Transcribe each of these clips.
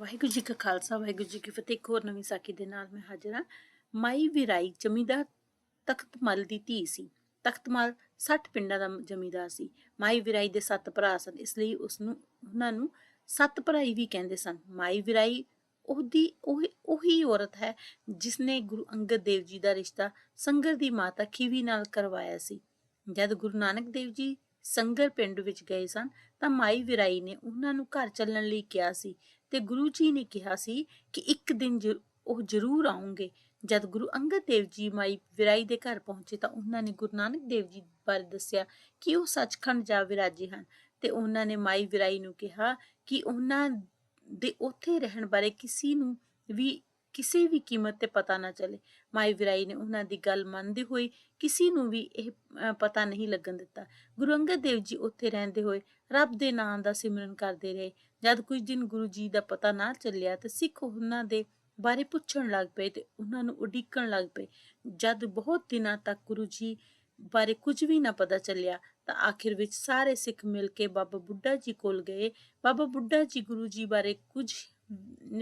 ਵਾਹਿਗੁਰੂ ਜੀ ਕਾ ਖਾਲਸਾ, ਵਾਹਿਗੁਰੂ ਜੀ ਕੀ ਫਤਿਹ। ਇੱਕ ਹੋਰ ਨਵੀਂ ਸਾਖੀ ਦੇ ਨਾਲ ਮੈਂ ਹਾਜ਼ਰ ਹਾਂ। ਮਾਈ ਵਿਰਾਈ ਜ਼ਮੀਂਦਾਰ ਤਖਤਮਲ ਦੀ ਧੀ ਸੀ। ਤਖਤਮਲ 60 ਪਿੰਡਾਂ ਦਾ ਜ਼ਮੀਂਦਾਰ ਸੀ। ਮਾਈ ਵਿਰਾਈ ਦੇ ਸੱਤ ਭਰਾ ਸਨ। ਇਸ ਲਈ ਉਸ ਨੂੰ ਉਹਨਾਂ ਨੂੰ ਸੱਤ ਭਰਾਈ ਵੀ ਕਹਿੰਦੇ ਸਨ। ਮਾਈ ਵਿਰਾਈ ਉਹਦੀ, ਉਹ, ਉਹੀ ਔਰਤ ਹੈ ਜਿਸ ਨੇ ਗੁਰੂ ਅੰਗਦ ਦੇਵ ਜੀ ਦਾ ਰਿਸ਼ਤਾ ਸੰਗਰ ਦੀ ਮਾਤਾ ਖੀਵੀ ਨਾਲ ਕਰਵਾਇਆ ਸੀ। ਜਦ ਗੁਰੂ ਨਾਨਕ ਦੇਵ ਜੀ ਸੰਗਰ ਪਿੰਡ ਵਿੱਚ ਗਏ ਸਨ, ਤਾਂ ਮਾਈ ਵਿਰਾਈ ਨੇ ਉਹਨਾਂ ਨੂੰ ਘਰ ਚੱਲਣ ਲਈ ਕਿਹਾ ਸੀ ਤੇ ਗੁਰੂ ਜੀ ਨੇ ਕਿਹਾ ਸੀ ਕਿ ਇੱਕ ਦਿਨ ਉਹ ਜ਼ਰੂਰ ਆਉਂਗੇ ਜਦ ਗੁਰੂ ਅੰਗਦ ਦੇਵ ਜੀ ਮਾਈ ਵਿਰਾਈ ਦੇ ਘਰ ਪਹੁੰਚੇ ਤਾਂ ਉਹਨਾਂ ਨੇ ਗੁਰੂ ਨਾਨਕ ਦੇਵ ਜੀ ਬਾਰੇ ਦੱਸਿਆ ਕਿ ਉਹ ਸੱਚਖੰਡ ਜਾ ਵਿਰਾਜੇ ਹਨ ਤੇ ਉਹਨਾਂ ਨੇ ਮਾਈ ਵਿਰਾਈ ਨੂੰ ਕਿਹਾ ਕਿ ਉਹਨਾਂ ਦੇ ਉੱਥੇ ਰਹਿਣ ਬਾਰੇ ਕਿਸੇ ਨੂੰ ਵੀ ਕਿਸੇ ਵੀ ਕੀਮਤ ਤੇ ਪਤਾ ਨਾ ਚੱਲੇ। ਮਾਈ ਵਿਰਾਈ ਨੇ ਉਹਨਾਂ ਦੀ ਗੱਲ ਮੰਨਦੇ ਹੋਏ ਕਿਸੇ ਨੂੰ ਵੀ ਇਹ ਪਤਾ ਨਹੀਂ ਲੱਗਣ ਦਿੱਤਾ। ਗੁਰੂ ਅੰਗਦ ਦੇਵ ਜੀ ਉੱਥੇ ਰਹਿੰਦੇ ਹੋਏ ਰੱਬ ਦੇ ਨਾਮ ਦਾ ਸਿਮਰਨ ਕਰਦੇ ਰਹੇ। ਜਦ ਕੁਝ ਦਿਨ ਗੁਰੂ ਜੀ ਦਾ ਪਤਾ ਨਾ ਚੱਲਿਆ ਤਾਂ ਸਿੱਖ ਉਹਨਾਂ ਦੇ ਬਾਰੇ ਪੁੱਛਣ ਲੱਗ ਪਏ ਤੇ ਉਹਨਾਂ ਨੂੰ ਉਡੀਕਣ ਲੱਗ ਪਏ। ਜਦ ਬਹੁਤ ਦਿਨਾਂ ਤੱਕ ਗੁਰੂ ਜੀ ਬਾਰੇ ਕੁਝ ਵੀ ਨਾ ਪਤਾ ਚੱਲਿਆ ਤਾਂ ਆਖਿਰ ਵਿੱਚ ਸਾਰੇ ਸਿੱਖ ਮਿਲ ਕੇ ਬਾਬਾ ਬੁੱਢਾ ਜੀ ਕੋਲ ਗਏ। ਬਾਬਾ ਬੁੱਢਾ ਜੀ ਗੁਰੂ ਜੀ ਬਾਰੇ ਕੁਝ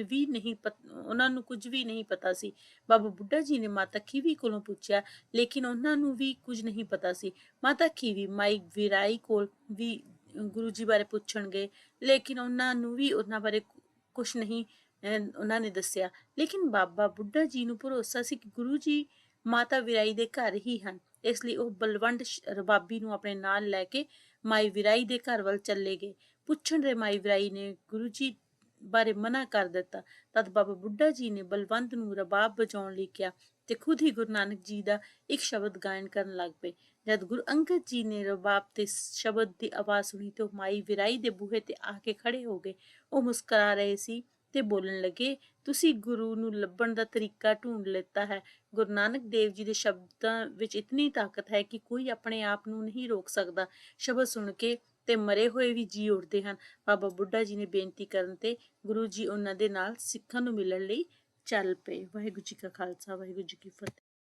ਵੀ ਨਹੀਂ ਉਹਨਾਂ ਨੂੰ ਕੁਝ ਵੀ ਨਹੀਂ ਪਤਾ ਸੀ। ਬਾਬਾ ਬੁੱਢਾ ਜੀ ਨੇ ਮਾਤਾ ਖੀਵੀ ਕੋਲੋਂ ਪੁੱਛਿਆ, ਲੇਕਿਨ ਉਹਨਾਂ ਨੂੰ ਵੀ ਕੁਝ ਨਹੀਂ ਪਤਾ ਸੀ। ਮਾਤਾ ਖੀਵੀ ਮਾਈ ਵਿਰਾਈ ਕੋਲ ਵੀ ਗੁਰੂ ਜੀ ਬਾਰੇ ਪੁੱਛਣ ਲੇਕਿਨ ਉਹਨਾਂ ਨੂੰ ਵੀ ਉਹਨਾਂ ਬਾਰੇ ਕੁਝ ਨਹੀਂ ਉਹਨਾਂ ਨੇ ਦੱਸਿਆ। ਲੇਕਿਨ ਬਾਬਾ ਬੁੱਢਾ ਜੀ ਨੂੰ ਭਰੋਸਾ ਸੀ ਕਿ ਗੁਰੂ ਜੀ ਮਾਤਾ ਵਿਰਾਈ ਦੇ ਘਰ ਹੀ ਹਨ। ਇਸ ਲਈ ਉਹ ਬਲਵੰਡ ਸ਼- ਰਬਾਬੀ ਨੂੰ ਆਪਣੇ ਨਾਲ ਲੈ ਕੇ ਮਾਈ ਵਿਰਾਈ ਦੇ ਘਰ ਵੱਲ ਚੱਲੇ ਗਏ। ਪੁੱਛਣ ਦੇ ਮਾਈ ਵਿਰਾਈ ਨੇ, ਗੁਰੂ ਜੀ ਬਾਰੇ ਮਨਾ ਕਰ ਦਿੱਤਾ। ਤਦ ਬਾਬਾ ਬੁੱਢਾ ਜੀ ਨੇ ਬਲਵੰਤ ਨੂੰ ਰਬਾਬ ਵਜਾਉਣ ਲਈ ਕਿਹਾ ਤੇ ਖੁਦ ਹੀ ਗੁਰੂ ਨਾਨਕ ਜੀ ਦਾ ਇੱਕ ਸ਼ਬਦ ਗਾਇਨ ਕਰਨ ਲੱਗ ਪਏ। ਜਦ ਗੁਰੂ ਅੰਗਦ ਜੀ ਨੇ ਰਬਾਬ ਤੇ ਸ਼ਬਦ ਦੀ ਆਵਾਜ਼ ਸੁਣੀ ਤੇ ਮਾਈ ਵਿਰਾਈ ਦੇ ਬੂਹੇ ਤੇ ਆ ਕੇ ਖੜੇ ਹੋ ਗਏ। ਉਹ ਮੁਸਕਰਾ ਰਹੇ ਸੀ ਤੇ ਬੋਲਣ ਲੱਗੇ, ਤੁਸੀਂ ਗੁਰੂ ਨੂੰ ਲੱਭਣ ਦਾ ਤਰੀਕਾ ਢੂੰਡ ਲਿੱਤਾ ਹੈ। ਗੁਰੂ ਨਾਨਕ ਦੇਵ ਜੀ ਦੇ ਸ਼ਬਦਾਂ ਵਿੱਚ ਇਤਨੀ ਤਾਕਤ ਹੈ ਕਿ ਕੋਈ ਆਪਣੇ ਆਪ ਨੂੰ ਨਹੀਂ ਰੋਕ ਸਕਦਾ। ਸ਼ਬਦ ਸੁਣ ਕੇ ਤੇ ਮਰੇ ਹੋਏ ਵੀ ਜੀ ਉੱਠਦੇ ਹਨ। ਬਾਬਾ ਬੁੱਢਾ ਜੀ ਨੇ ਬੇਨਤੀ ਕਰਨ ਤੇ ਗੁਰੂ ਜੀ ਉਹਨਾਂ ਦੇ ਨਾਲ ਸਿੱਖਾਂ ਨੂੰ ਮਿਲਣ ਲਈ ਚੱਲ ਪਏ। ਵਾਹਿਗੁਰੂ ਜੀ ਕਾ ਖਾਲਸਾ, ਵਾਹਿਗੁਰੂ ਜੀ ਕੀ ਫਤਿਹ।